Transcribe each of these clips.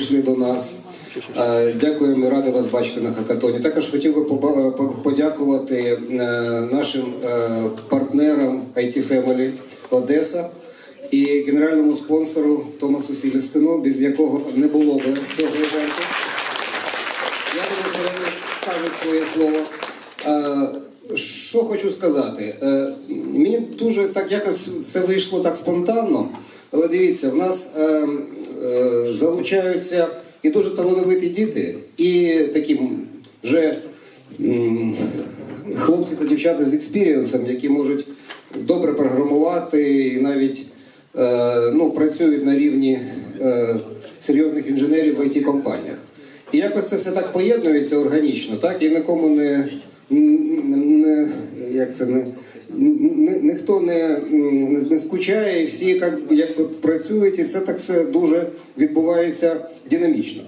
прийшли до нас. Е, Дякуємо і радий вас бачити на хакатоні. Також хотів би подякувати е, нашим е, партнерам IT Family Одеса і генеральному спонсору Томасу Сілістину, без якого не було б цього івенту. Я думаю, що вони скажуть своє слово. Е, Що хочу сказати? Е, Мені дуже так якось це вийшло так спонтанно, але дивіться, в нас е, е, залучаються і дуже талановиті діти, і такі вже хлопці та дівчата з експірієнсом, які можуть добре програмувати і навіть е, ну, працюють на рівні е, серйозних інженерів в it компаніях І якось це все так поєднується органічно, так і нікому не, не як це не. Ні- Ніхто не, не, скучає, і всі як, якби працюють, і це так все дуже відбувається динамічно.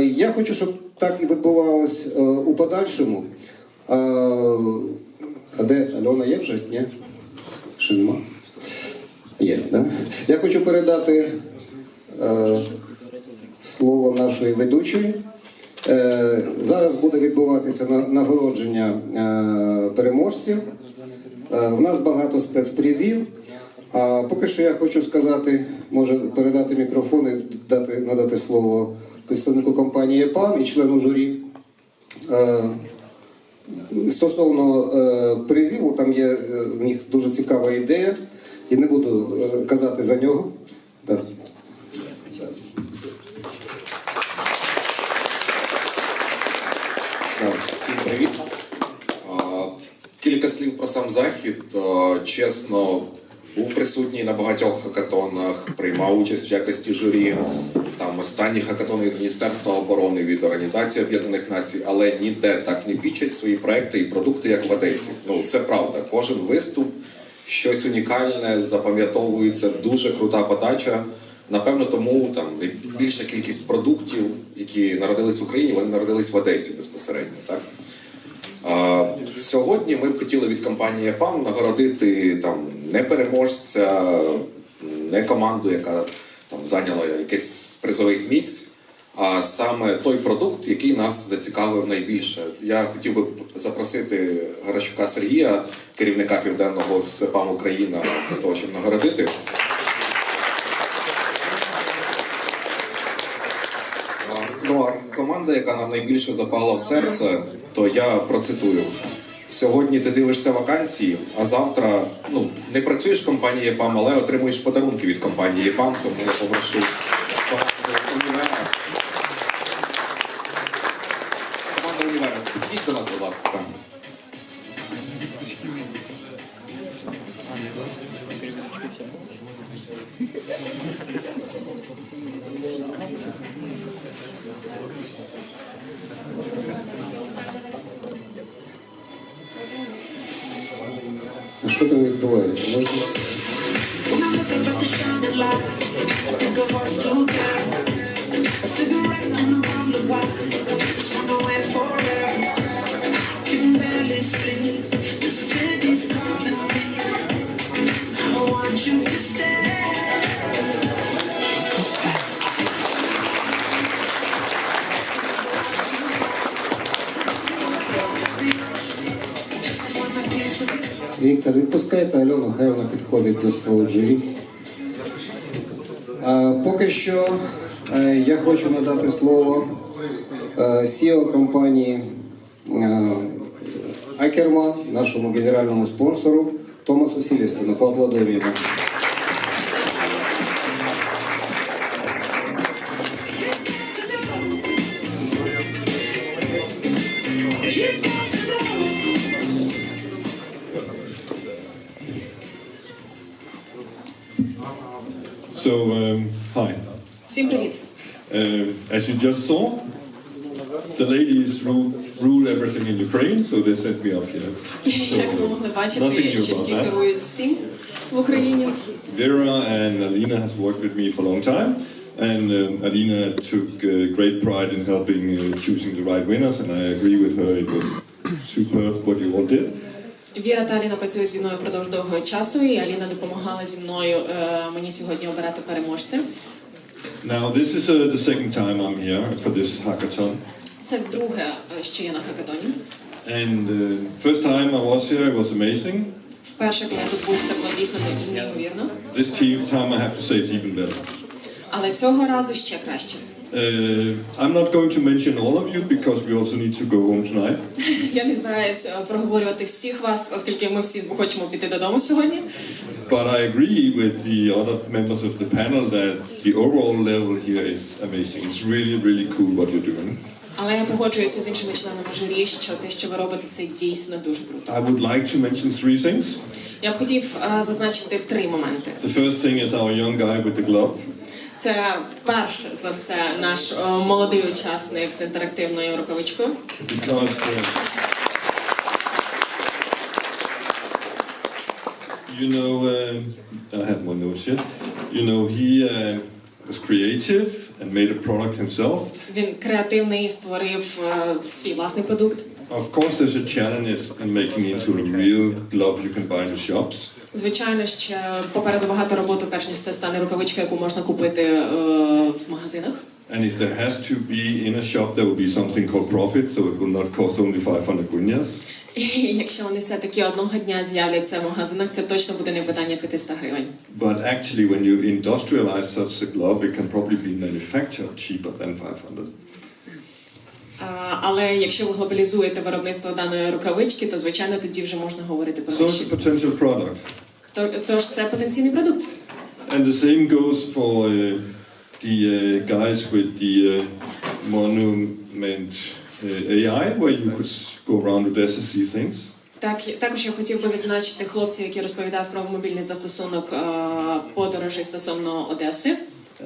Я хочу, щоб так і відбувалось е, у подальшому. А, а де Альона є вже? Ні? Ще нема? Є, да? Я хочу передати е, слово нашої ведучої. Е, зараз буде відбуватися нагородження е, переможців. Е, в нас багато спецпризів. А поки що я хочу сказати, може передати мікрофон і дати, надати слово представнику компанії ЕПАМ і члену журі. Е, Стосовно призів, там є е, в них дуже цікава ідея, і не буду е, казати за нього. Сам захід. Чесно, був присутній на багатьох хакатонах, приймав участь в якості журі. Там останні хакатони від Міністерства оборони від Організації Об'єднаних Націй, але ніде так не пічать свої проекти і продукти, як в Одесі. Ну це правда. Кожен виступ щось унікальне, запам'ятовується дуже крута подача. Напевно, тому там найбільша кількість продуктів, які народились в Україні, вони народились в Одесі безпосередньо. Так? Сьогодні ми б хотіли від компанії ПАМ нагородити там не переможця, не команду, яка там зайняла якесь призових місць, а саме той продукт, який нас зацікавив найбільше. Я хотів би запросити Гаращука Сергія, керівника південного офісу ПАМ Україна, для того, щоб нагородити. Ну а команда, яка нам найбільше запала в серце, то я процитую. Сьогодні ти дивишся вакансії, а завтра ну не працюєш в компанії ЄПАМ, але отримуєш подарунки від компанії ЄПАМ, тому я попрошу. Команда універа, підійдіть до нас, будь ласка, там. Що там відбувається? Можна... Віктор, відпускайте Альону, хай вона підходить до столу журі. Поки що е, я хочу надати слово е, CEO компанії е, Акерман, нашому генеральному спонсору Томасу Сілістину. Поаплодуємо as you just saw, the ladies rule, rule everything in Ukraine, so they sent me up here. So, Як ви могли nothing бачити, new about жінки that. керують всім в Україні. Vera and Alina has worked with me for a long time, and um, Alina took uh, great pride in helping uh, choosing the right winners, and I agree with her. It was superb what you all did. Віра та Аліна працює зі мною впродовж довгого часу, і Аліна допомагала зі мною е, мені сьогодні обирати переможця. Now, this is uh, the second time I'm here for this hackathon. Це вдруге, е, що я на хакатоні. And uh, first time I was here, it was amazing. Вперше, коли я тут був, це було дійсно неймовірно. This te- time, I have to say, it's even better. Але цього разу ще краще. Uh, I'm not going to mention all of you because we also need to go home tonight. Я не збираюся е, проговорювати всіх вас, оскільки ми всі хочемо піти додому сьогодні. But I agree with the other members of the panel that the overall level here is amazing. It's really, really cool what you're doing. Але я погоджуюся з іншими членами журі, що те, що ви робите, це дійсно дуже круто. I would like to mention three things. Я б хотів е, зазначити три моменти. The first thing is our young guy with the glove. Це перш за все наш молодий учасник з інтерактивною рукавичкою. because you know uh, I have notes here. You know he uh, was creative and made a product himself. Він креативний, створив е, свій власний продукт. Of course, there's a challenge in making into a real glove you can buy in the shops. Звичайно, ще попереду багато роботи, перш ніж це стане рукавичка, яку можна купити е, в магазинах. And if there has to be in a shop, there will be something called profit, so it will not cost only 500 guineas. І якщо вони все таки одного дня з'являться в магазинах, це точно буде не питання 500 гривень. But actually, when you industrialize such a glove, it can probably be manufactured cheaper than 500. Але якщо ви глобалізуєте виробництво даної рукавички, то звичайно тоді вже можна говорити про So it's a potential product. То- Тож це потенційний продукт. And the same goes for uh, the uh, guys with the uh, Monument uh, AI, where you could go around Odessa see things. Так, також я хотів би відзначити хлопця, який розповідав про мобільний застосунок е, подорожей стосовно Одеси.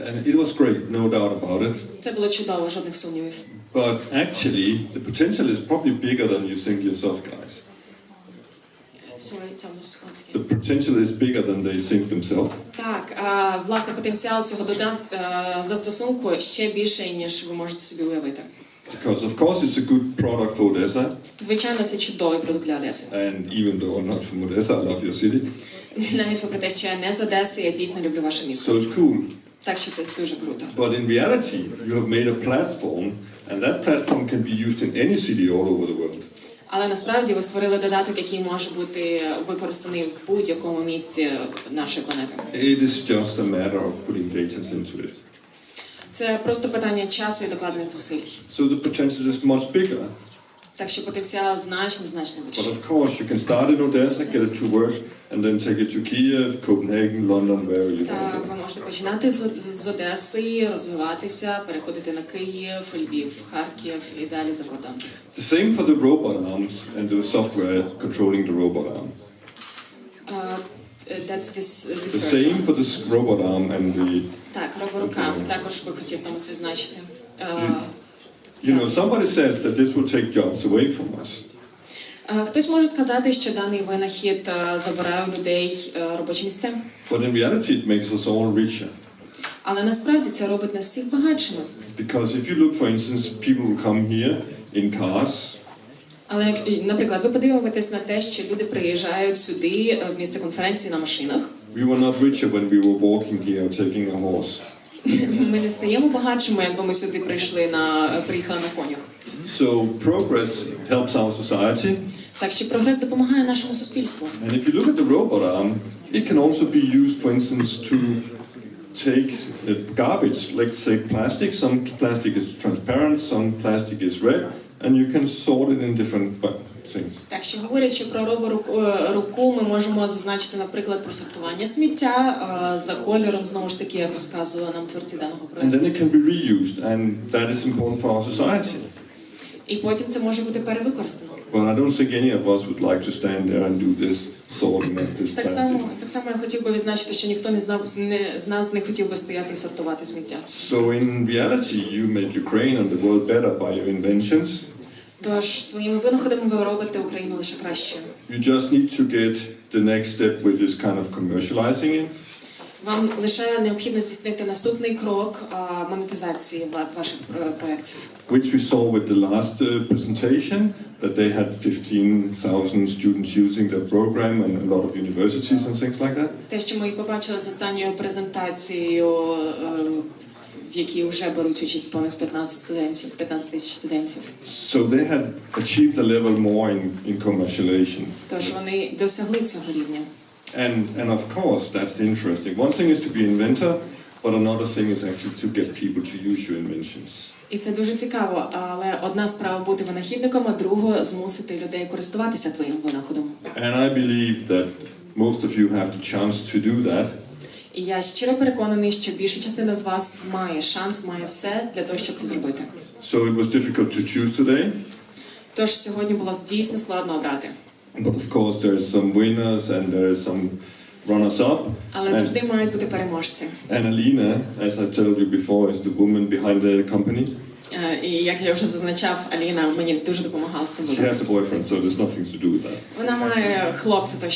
And it was great, no doubt about it. Це було чудово, жодних сумнівів. But actually, the potential is probably bigger than you think yourself, guys. Sorry, Thomas Gonski. The potential is bigger than they think themselves. Так, е, власне, потенціал цього дода- е, застосунку ще більший, ніж ви можете собі уявити. Because, of course, it's a good product for Odessa. Звичайно, це чудовий продукт для Одеси. And even though I'm not from Odessa, I love your city. Навіть попри те, що я не з Одеси, я дійсно люблю ваше місто. So it's cool. Так що це дуже круто. But in reality, you have made a platform, and that platform can be used in any city all over the world. Але насправді ви створили додаток, який може бути використаний в будь-якому місці нашої планети. It is just a matter of putting data into it. Це просто питання часу і докладених зусиль. So the potential is much bigger. Так що потенціал значно, значно But більший. of course, you can start in Odessa, get it to work, and then take it to Kiev, Copenhagen, London, wherever you want Так, to ви go. можете починати з, з Одеси, розвиватися, переходити на Київ, Львів, Харків і далі за кордон. The same for the robot arms and the software controlling the robot arm. Uh, that's this, The this same for this robot arm and the. Так, роборука також би хотів там відзначити. Е, You know, somebody says that this will take jobs away from us. е, Хтось може сказати, що даний винахід е, забирає у людей е, робочі місця, But in reality, it makes us all richer. але насправді це робить нас всіх багатшими. Because if you look, for instance, people who come here in cars, Але як, наприклад, ви подивитесь на те, що люди приїжджають сюди е, в місце конференції на машинах. we were not richer when we were walking here or taking a horse. Ми не стаємо багатшими, якби ми сюди прийшли на приїхали на конях. So progress helps our society. Так що прогрес допомагає нашому суспільству. And if you look at the robot arm, it can also be used, for instance, to take uh, garbage, let's say plastic. Some plastic is transparent, some plastic is red, and you can sort it in different things. Так що говорячи про роборуку руку, ми можемо зазначити, наприклад, про сортування сміття е, за кольором, знову ж таки, як розказували нам творці даного And проекту. then it can be reused, and that is important for our society. І потім це може бути перевикористано. But I don't think any of us would like to stand there and do this sorting of this Так plastic. само, так само я хотів би відзначити, що ніхто не знав не з нас не хотів би стояти і сортувати сміття. So in reality, you make Ukraine and the world better by your inventions. Тож своїми винаходами ви робите Україну лише кращою. You just need to get the next step, which is kind of commercializing it. Вам лише необхідно здійснити наступний крок монетизації ва- ваших про- проєктів. which we saw with the last uh, presentation, that they had 15,000 students using their program and a lot of universities and things like that. Те, що ми побачили з останньою презентацією е, в якій вже беруть участь понад 15 студентів, 15 тисяч студентів. So they had achieved a level more in, in commercialization. Тож вони досягли цього рівня. And, and of course, that's the interesting. One thing is to be inventor, but another thing is actually to get people to use your inventions. І це дуже цікаво. Але одна справа бути винахідником, а друга змусити людей користуватися твоїм винаходом. And I believe that most of you have the chance to do that. І я щиро переконаний, що більша частина з вас має шанс, має все для того, щоб це зробити. So it was difficult to choose today, Тож сьогодні було дійсно складно обрати. but of course there is some winners and there is some runners-up. Але And, завжди мають бути переможці. and Alina, as I told you before, is the woman behind the company. Е, І як я вже зазначав, Аліна мені дуже допомагала з цим She вибором. has a boyfriend, so there's nothing to do with that. Вона має хлопця, тож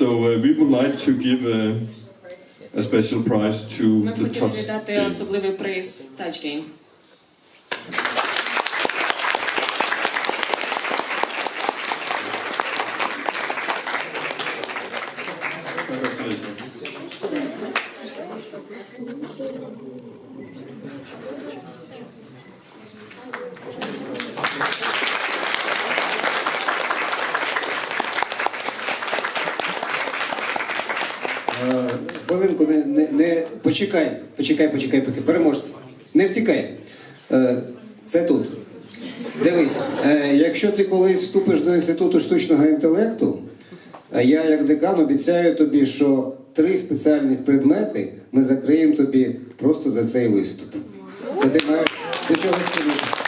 So uh, we would like to give a, a special prize to ми б the хотіли touch віддати game. особливий приз Touch Game. Хвилинку, не, не, не почекай, почекай, почекай, поки переможці. Не втікай. Е, Це тут. Дивись, е, якщо ти колись вступиш до інституту штучного інтелекту, е, я як декан обіцяю тобі, що три спеціальних предмети ми закриємо тобі просто за цей виступ. Та ти маєш до чого стремитися.